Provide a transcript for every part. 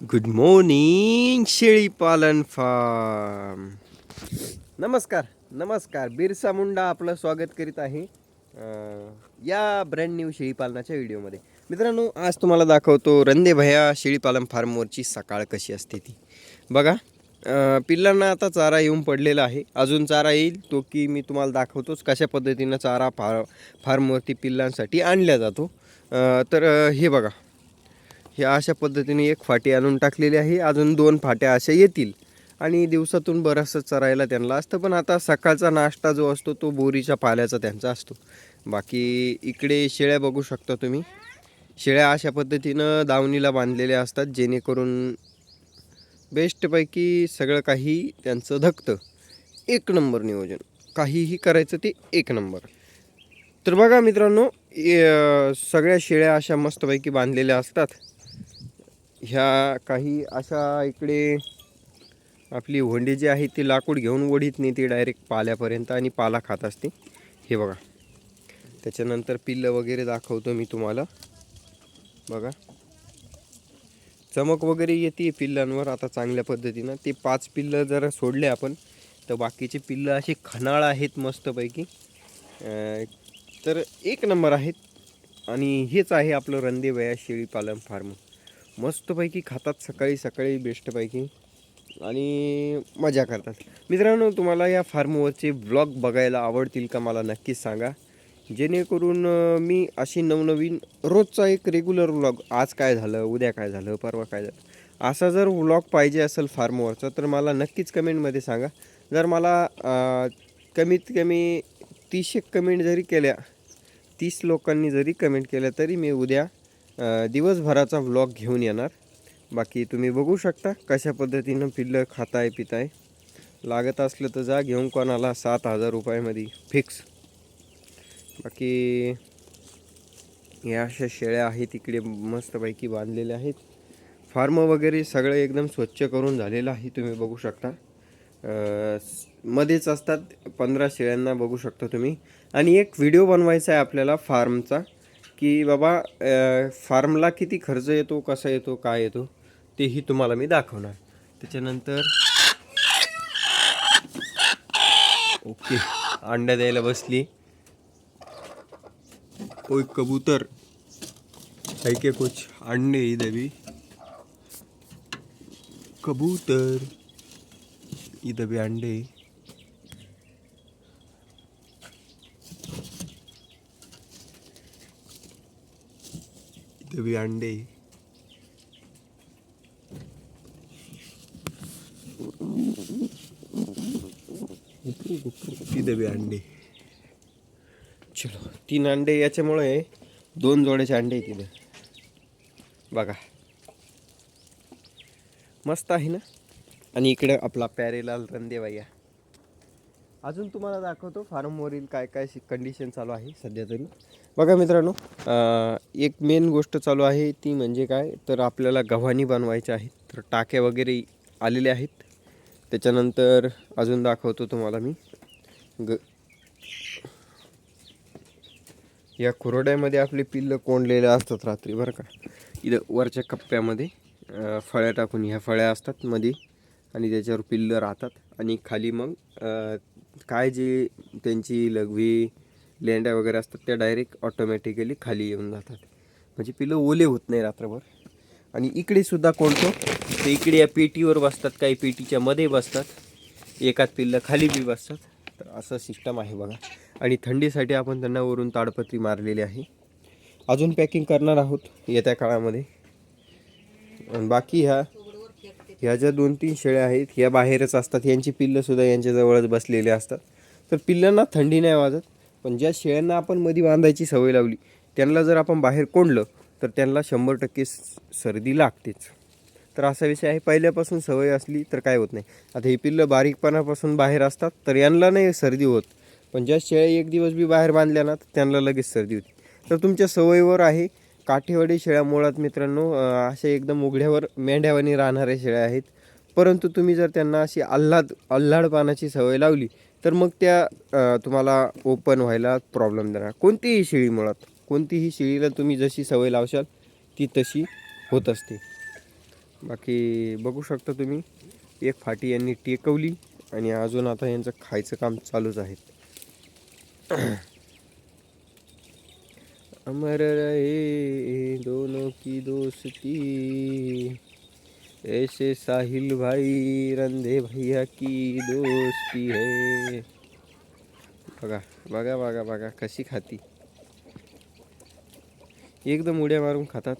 Good morning शेळीपालन form नमस्कार नमस्कार. बिरसा मुंडा आपलं स्वागत करीत आहे या ब्रँड न्यू शेळीपालनाच्या व्हिडिओमध्ये मित्रांनो आज तुम्हाला दाखवतो रंदे भया शेळीपालन फार्मवरची सकाळ कशी असते ती. बघा पिल्लांना आता चारा येऊन पडलेला आहे. अजून चारा येईल तो की मी तुम्हाला दाखवतोच कशा पद्धतीनं चारा फार फार्मवरती पिल्लांसाठी आणला जातो. तर हे बघा. हे अशा पद्धतीने एक फाटी आणून टाकलेली आहे. अजून दोन फाट्या अशा येतील. आणि दिवसातून बरंचसं चरायला त्यांना असतं. पण आता सकाळचा नाश्ता जो असतो तो बोरीच्या पाल्याचा त्यांचा असतो. बाकी इकडे शेळ्या बघू शकता तुम्ही. शेळ्या अशा पद्धतीनं दावणीला बांधलेल्या असतात जेणेकरून बेस्टपैकी सगळं काही त्यांचं धकतं. एक नंबर नियोजन. काहीही करायचं ते एक नंबर. तर बघा मित्रांनो सगळ्या शेळ्या अशा मस्तपैकी बांधलेल्या असतात. ह्या काही अशा इकडे आपली होंडी जी आहे ती लाकूड घेऊन ओढीत नाही ती डायरेक्ट पाल्यापर्यंत आणि पाला खात असते. हे बघा. त्याच्यानंतर पिल्लं वगैरे दाखवतो मी तुम्हाला. बघा. चमक वगैरे येते पिल्लांवर आता चांगल्या पद्धतीनं. ते पाच पिल्लं जर सोडले आपण तर बाकीचे पिल्लं असे खनाळ आहेत मस्तपैकी. तर एक नंबर आहेत. आणि हेच आहे आपलं रंदेवया शेळी पालन फार्म. मस्तपैकी खातात सकाळी सकाळी बेस्टपैकी आणि मजा करतात. मित्रांनो तुम्हाला या फार्मवरचे ब्लॉग बघायला आवडतील का मला नक्कीच सांगा. जेणेकरून मी अशी नवनवीन रोजचा एक रेग्युलर व्लॉग आज काय झालं उद्या काय झालं परवा काय झालं असा जर व्लॉग पाहिजे असेल फार्मवरचा तर मला नक्कीच कमेंटमध्ये सांगा. जर मला कमीत कमी तीस एक कमेंट जरी केल्या तीस लोकांनी जरी कमेंट केल्या तरी मी उद्या दिवसभराचा व्लॉग घेऊन येणार. बाकी तुम्ही बघू शकता कशा पद्धतीनं पिल्लं खाताय पिताय. लागत असलं तर जा घेऊन कोणाला सात हजार रुपयामध्ये फिक्स बाकी या अशा शेळ्या आहेत इकडे मस्तपैकी बांधलेल्या आहेत. फार्म वगैरे सगळं एकदम स्वच्छ करून झालेलं आहे तुम्ही बघू शकता. मध्येच असतात पंधरा शेळ्यांना बघू शकता तुम्ही. आणि एक व्हिडिओ बनवायचा आहे आपल्याला फार्मचा. की बाबा फार्मला किती खर्च येतो कसा येतो काय येतो तेही तुम्हाला मी दाखवणार. त्याच्यानंतर ओके अंडा द्यायला बसली. ओय कबूतर. है के कुछ अंडे इधर भी कबूतर. इधर भी अंडे. सगळी अंडे. इधर अंडे. चलो तीन अंडे याच्यामुळे दोन जोड्याचे अंडे आहेत बघा. मस्त आहे ना? आणि इकडे आपला प्यारेलाल रंदेवाया अजून तुम्हाला दाखवतो फार्मवरील काय काय कंडिशन चालू आहे सध्या तरी. बघा मित्रांनो एक मेन गोष्ट चालू आहे ती म्हणजे काय? तर आपल्याला गव्हाणी बनवायच्या आहेत तर टाक्या वगैरे आलेल्या आहेत. त्याच्यानंतर अजून दाखवतो तुम्हाला मी. ग या खुरोड्यामध्ये आपले पिल्लं कोंडलेले असतात रात्री बरं का? इथं वरच्या कप्प्यामध्ये फळ्या टाकून ह्या फळ्या असतात मध्ये आणि त्याच्यावर पिल्लं राहतात आणि खाली मग काय जे त्यांची लघवी लेंड्या वगैरे असतात त्या डायरेक्ट ऑटोमॅटिकली खाली येऊन जातात. म्हणजे पिल्लं ओले होत नाही रात्रभर. आणि इकडे सुद्धा कोणतो ते? इकडे या पेटीवर बसतात काही पेटीच्या मध्ये बसतात. एकात पिल्लं खाली बी बसतात. तर असं सिस्टम आहे बघा. आणि थंडीसाठी आपण त्यांना वरून ताडपत्री मारलेली आहे. अजून पॅकिंग करणार आहोत येत्या काळामध्ये. आणि बाकी ह्या ह्या ज्या दोन तीन शेळ्या आहेत ह्या बाहेरच असतात. यांची पिल्लंसुद्धा यांच्या जवळच असतात. तर पिल्लांना थंडी नाही वाजत पण ज्या शेळ्यांना आपण मधी बांधायची सवय लावली त्यांना जर आपण बाहेर कोंडलं तर त्यांना शंभर टक्के स- सर्दी लागतेच. तर असा विषय आहे. पहिल्यापासून सवय असली तर काय होत नाही. आता ही पिल्लं बारीकपणापासून बाहेर असतात तर यांना नाही सर्दी होत. पण ज्या शेळ्या एक दिवस बी बाहेर बांधल्या ना तर त्यांना लगेच सर्दी होती. तर तुमच्या सवयीवर आहे काठेवाडी शेळ्या मुळात मित्रांनो असे अशा एकदम उघड्यावर मेंढ्यावानी राहणाऱ्या शेळ्या आहेत. परंतु तुम्ही जर त्यांना अशी आल्हाद आल्हाडपानाची सवय लावली तर मग त्या तुम्हाला ओपन व्हायला प्रॉब्लेम देणार. कोणतीही शेळी मुळात कोणतीही शेळीला तुम्ही जशी सवय लावशाल ती तशी होत असते. बाकी बघू शकता तुम्ही एक फाटी यांनी टेकवली आणि अजून आता यांचं खायचं काम चालूच आहे. अमर रहे दोनों की दोस्ती। ऐसे साहिल भाई रंधे भैया की दोस्ती है। बघा बघा बघा बघा कशी खाती. एकदम उड्या मारून खातात.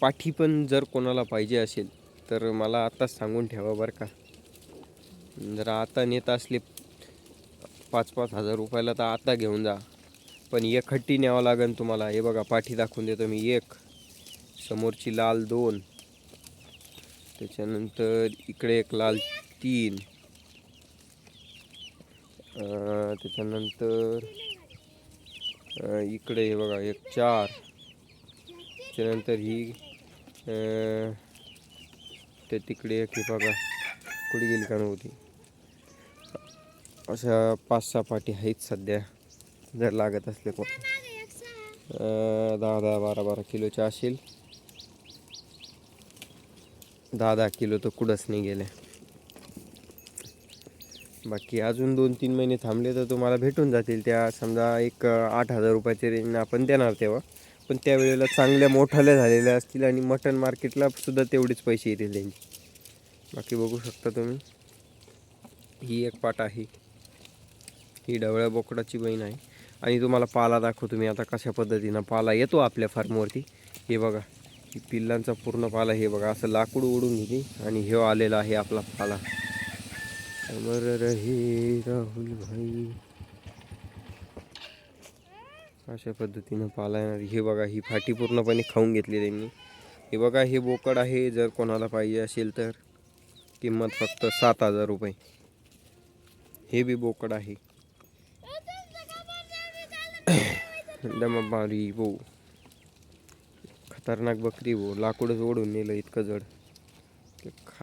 पाठी पण जर कोणाला पाहिजे असेल तर मला आताच सांगून ठेवा बरं का. जर आता नेत असले पाच पाच हजार रुपयाला तर आता घेऊन जा. पण एक हट्टी न्यावं लागेल तुम्हाला. हे बघा पाठी दाखवून देतो मी. एक समोरची लाल दोन. त्याच्यानंतर इकडे एक लाल तीन. त्याच्यानंतर इकडे हे बघा एक चार. त्याच्यानंतर ही ते तिकडे एक हे बघा कुठे गेली का नव्हती? अशा पाच सहा पाठी आहेत सध्या जर लागत असले कोण दहा दहा बारा बारा किलोच्या असेल. दहा दहा किलो तर कुठंच नाही गेले. बाकी अजून दोन तीन महिने थांबले तर तुम्हाला भेटून जातील. त्या समजा एक आठ हजार रुपयाचे रेंज आपण देणार तेव्हा. पण त्यावेळेला चांगल्या मोठाल्या झालेल्या असतील आणि मटन मार्केटला सुद्धा तेवढेच पैसे येतील त्यांचे. बाकी बघू शकता तुम्ही. ही एक पाट आहे. ही डवळ्या बोकडाची बहीण आहे. आणि तुम्हाला पाला दाखवतो मी आता कशा पद्धतीनं पाला येतो आपल्या फार्मवरती हे बघा ही पिल्लांचा पूर्ण पाला हे बघा असं लाकूड ओढून घेते आणि हे आलेला आहे आपला पाला. अमर रहे राहुल भाई. अशा पद्धतीनं पाला येणार. हे बघा ही फाटी पूर्णपणे खाऊन घेतली त्यांनी हे बघा हे बोकड आहे जर कोणाला पाहिजे असेल तर. किंमत फक्त सात हजार रुपये. हे बी बोकड आहे. दमाबारी वो खतरनाक बकरी वो लाकूडच ओढून नेलं इतकं जड. खा